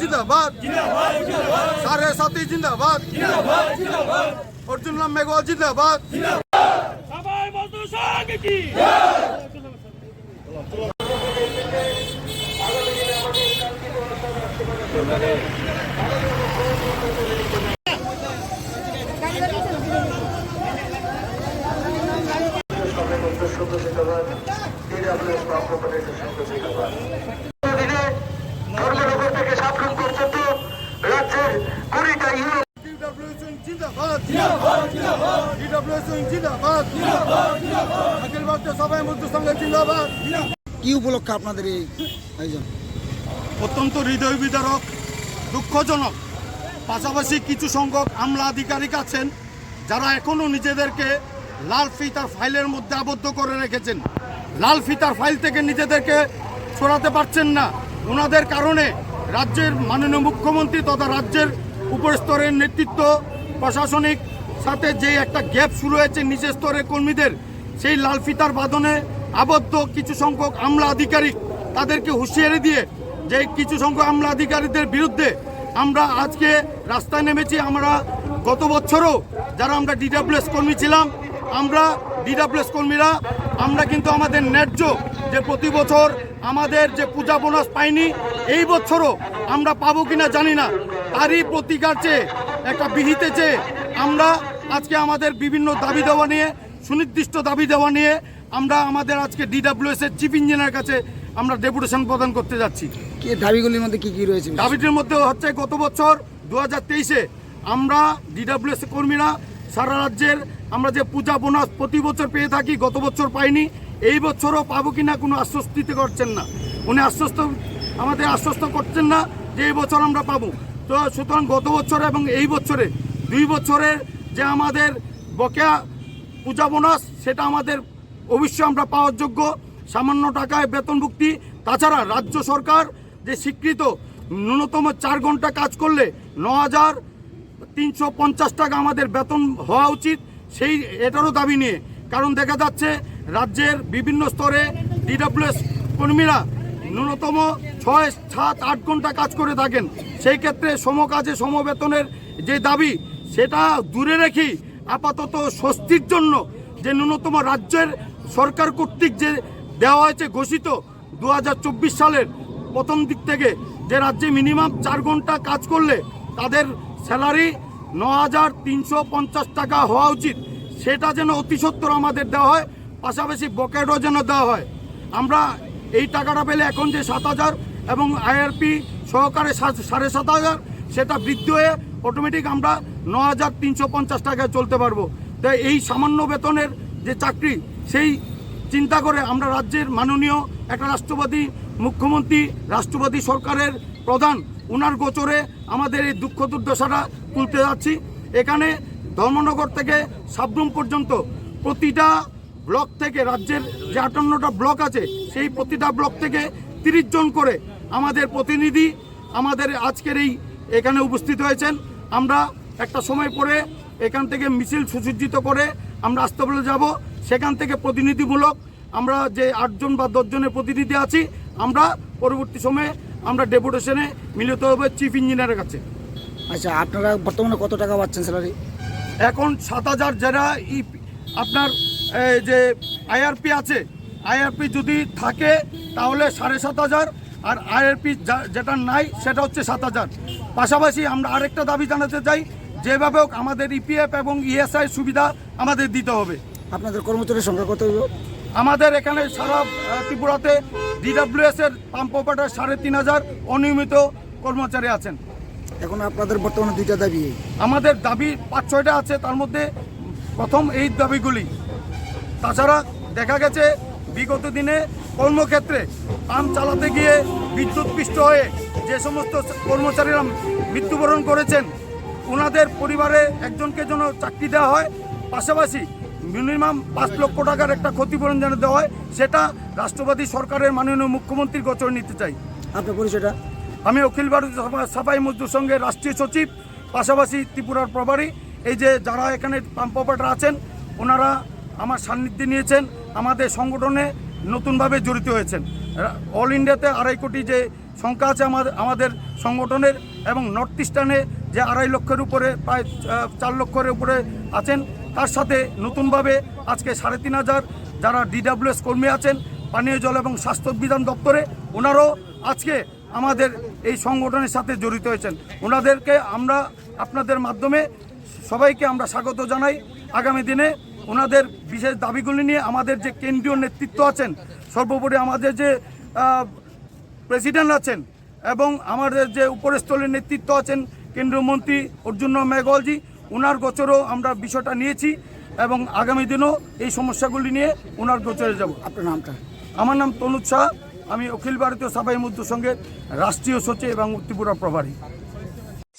জিন্দাবাদ। সাড়ে সাথী জিন্দাবাদ। অর্জুন রাম মেঘওয়াল জিন্দাবাদ। সবাই সঙ্গে কি ধর্মনগর থেকে সাতক্ষণ পর্যন্ত রাজ্যের কুড়িটা ইউরো ডিডব্লিউএসএন জিন্দাবাদ জিন্দাবাদ অখিল ভারতীয় সবাই মজদুর সংঘ জিন্দাবাদ। কি উপলক্ষে আপনাদের এই আয়োজন? অত্যন্ত হৃদয় বিদারক দুঃখজনক। পাশাপাশি কিছু সংখ্যক আমলা আধিকারিক আছেন যারা এখনও নিজেদেরকে লাল ফিতার ফাইলের মধ্যে আবদ্ধ করে রেখেছেন। লাল ফিতার ফাইল থেকে নিজেদেরকে সরাতে পারছেন না। ওনাদের কারণে রাজ্যের মাননীয় মুখ্যমন্ত্রী তথা রাজ্যের উপরস্তরের নেতৃত্ব প্রশাসনিক সাথে যে একটা গ্যাপ শুরু হয়েছে নিচের স্তরের কর্মীদের, সেই লাল ফিতার বাঁধনে আবদ্ধ কিছু সংখ্যক আমলা আধিকারিক তাদেরকে হুঁশিয়ারি দিয়ে যে কিছু সংখ্যক আমলা আধিকারিকদের বিরুদ্ধে আমরা আজকে রাস্তায় নেমেছি। আমরা গত বছরও যারা আমরা ডিডাব্লিউএস কর্মী ছিলাম, আমরা ডিডাব্লিউএস কর্মীরা, আমরা কিন্তু আমাদের ন্যায্য যে প্রতি বছর আমাদের যে পূজা বোনাস পাইনি, এই বছরও আমরা পাবো কিনা জানি না। তারই প্রতিকার চেয়ে একটা বিহিতে চেয়ে আমরা আজকে আমাদের বিভিন্ন দাবি দেওয়া নিয়ে সুনির্দিষ্ট দাবি দেওয়া নিয়ে আমরা আমাদের আজকে ডিডাব্লিউএস এর চিফ ইঞ্জিনিয়ার কাছে আমরা ডেপুটেশন প্রদান করতে যাচ্ছি। দাবিগুলির মধ্যে কি কি রয়েছে দাবিটির মধ্যে হচ্ছে গত বছর দু হাজার তেইশে আমরা ডিডাব্লিউএস কর্মীরা সারা রাজ্যের আমরা যে পূজা বোনাস প্রতি বছর পেয়ে থাকি গত বছর পাইনি এই বছরও পাবো কিনা কোনো আশ্বস্তিতে করছেন না। উনি আশ্বস্ত আমাদের আশ্বস্ত করছেন না যে এই বছর আমরা পাবো। তো সুতরাং গত বছরে এবং এই বছরে, দুই বছরের যে আমাদের বকেয়া পূজা বোনাস, সেটা আমাদের অবশ্যই আমরা পাওয়ার যোগ্য। সামান্য টাকায় বেতনভুক্তি তাছাড়া রাজ্য সরকার যে স্বীকৃত ন্যূনতম চার ঘণ্টা কাজ করলে ন হাজার তিনশো পঞ্চাশ টাকা আমাদের বেতন হওয়া উচিত, সেই এটারও দাবি নিয়ে। কারণ দেখা যাচ্ছে রাজ্যের বিভিন্ন স্তরে ডিডব্লিউএস কর্মীরা ন্যূনতম ছয়, সাত, আট ঘণ্টা কাজ করে থাকেন। সেই ক্ষেত্রে সমকাজে সমবেতনের যে দাবি, সেটা দূরে রেখে আপাতত স্বস্তির জন্য যে ন্যূনতম রাজ্যের সরকার কর্তৃক যে দেওয়া হয়েছে ঘোষিত দু হাজার চব্বিশ সালের প্রথম দিক থেকে, যে রাজ্যে মিনিমাম চার ঘণ্টা কাজ করলে তাদের স্যালারি ন হাজার টাকা হওয়া উচিত। সেটা যেন অতি সত্বর আমাদের দেওয়া হয়, পাশাপাশি বকেটও যেন দেওয়া হয়। আমরা এই টাকাটা পেলে এখন যে সাত হাজার এবং আইআরপি সহকারে সাড়ে সাত হাজার, সেটা বৃদ্ধি হয়ে অটোমেটিক আমরা ন হাজার তিনশো পঞ্চাশ টাকায় চলতে পারব। তাই এই সামান্য বেতনের যে চাকরি, সেই চিন্তা করে আমরা রাজ্যের মাননীয় একটা রাষ্ট্রপতি, মুখ্যমন্ত্রী, রাষ্ট্রপতি সরকারের প্রধান, উনার গোচরে আমাদের এই দুঃখ দুর্দশাটা তুলতে যাচ্ছি। এখানে ধর্মনগর থেকে সাবরুম পর্যন্ত প্রতিটা ব্লক থেকে, রাজ্যের যে আটান্নটা ব্লক আছে, সেই প্রতিটা ব্লক থেকে তিরিশ জন করে আমাদের প্রতিনিধি আমাদের আজকের এই এখানে উপস্থিত হয়েছেন। আমরা একটা সময় পরে এখান থেকে মিছিল সুসজ্জিত করে আমরা আসতে বলে যাব। সেখান থেকে প্রতিনিধিমূলক আমরা যে আটজন বা দশজনের প্রতিনিধি আছি আমরা পরবর্তী সময়ে আমরা ডেপুটেশনে মিলিত হবে চিফ ইঞ্জিনিয়ারের কাছে। আচ্ছা আপনারা বর্তমানে কত টাকা পাচ্ছেন স্যালারি এখন সাত হাজার যারা ই আপনার যে আইআরপি আছে আইআরপি যদি থাকে তাহলে সাড়ে সাত হাজার। আর আইআরপি যেটা নাই সেটা হচ্ছে সাত হাজার। পাশাপাশি আমরা আরেকটা দাবি জানাতে চাই যেভাবে হোক আমাদের ইপিএফ এবং ইএসআই সুবিধা আমাদের দিতে হবে। আপনাদের কর্মচারীর সংখ্যা কত হইব? আমাদের এখানে সারা ত্রিপুরাতে ডিডাব্লিউএস এর পাম্প অপারেটর সাড়ে তিন হাজার অনিয়মিত কর্মচারী আছেন। এখন আপনাদের বর্তমানে দুইটা দাবি আমাদের দাবি পাঁচ ছয়টা আছে তার মধ্যে প্রথম এই দাবিগুলি। তাছাড়া দেখা গেছে বিগত দিনে কর্মক্ষেত্রে পাম্প চালাতে গিয়ে বিদ্যুৎ পৃষ্ঠ হয়ে যে সমস্ত কর্মচারীরা মৃত্যুবরণ করেছেন ওনাদের পরিবারে একজনকে যেন চাকরি দেওয়া হয় পাশাপাশি মিনিমাম পাঁচ লক্ষ টাকার একটা ক্ষতিপূরণ যেন দেওয়া হয় সেটা রাষ্ট্রবাদী সরকারের মাননীয় মুখ্যমন্ত্রীর গোচর নিতে চাই। আপনার পরিচয়টা? আমি অখিল ভারতীয় সাফা- সাফাই মজদুর সঙ্গে রাষ্ট্রীয় সচিব পাশাপাশি ত্রিপুরার প্রভারী। এই যে যারা এখানে পাম্প অপারেটর আছেন ওনারা আমার সান্নিধ্যে নিয়েছেন আমাদের সংগঠনে নতুনভাবে জড়িত হয়েছেন। অল ইন্ডিয়াতে আড়াই কোটি যে সংখ্যা আছে আমাদের আমাদের সংগঠনের এবং নর্থ ইস্টার্নে যে আড়াই লক্ষের উপরে, প্রায় চার লক্ষের উপরে আছেন, তার সাথে নতুনভাবে আজকে সাড়ে তিন হাজার যারা ডিডাব্লিউএস কর্মী আছেন, পানীয় জল এবং স্বাস্থ্য বিধান দপ্তরে, ওনারাও আজকে আমাদের এই সংগঠনের সাথে জড়িত হয়েছেন। ওনাদেরকে আমরা আপনাদের মাধ্যমে সবাইকে আমরা স্বাগত জানাই। আগামী দিনে ওনাদের বিশেষ দাবিগুলি নিয়ে আমাদের যে কেন্দ্রীয় নেতৃত্ব আছেন সর্বোপরি আমাদের যে প্রেসিডেন্ট আছেন এবং আমাদের যে উপরস্থলের নেতৃত্ব আছেন কেন্দ্রীয় মন্ত্রী অর্জুন রাম মেঘওয়ালজি ওনার গোচরও আমরা বিষয়টা নিয়েছি এবং আগামী দিনও এই সমস্যাগুলি নিয়ে ওনার গোচরে যাব। আপনার নামটা? আমার নাম তনুজ শাহ আমি অখিল ভারতীয় সাবাই মুদ্দু সঙ্গের রাষ্ট্রীয় সচিব এবং ত্রিপুরা প্রভারী।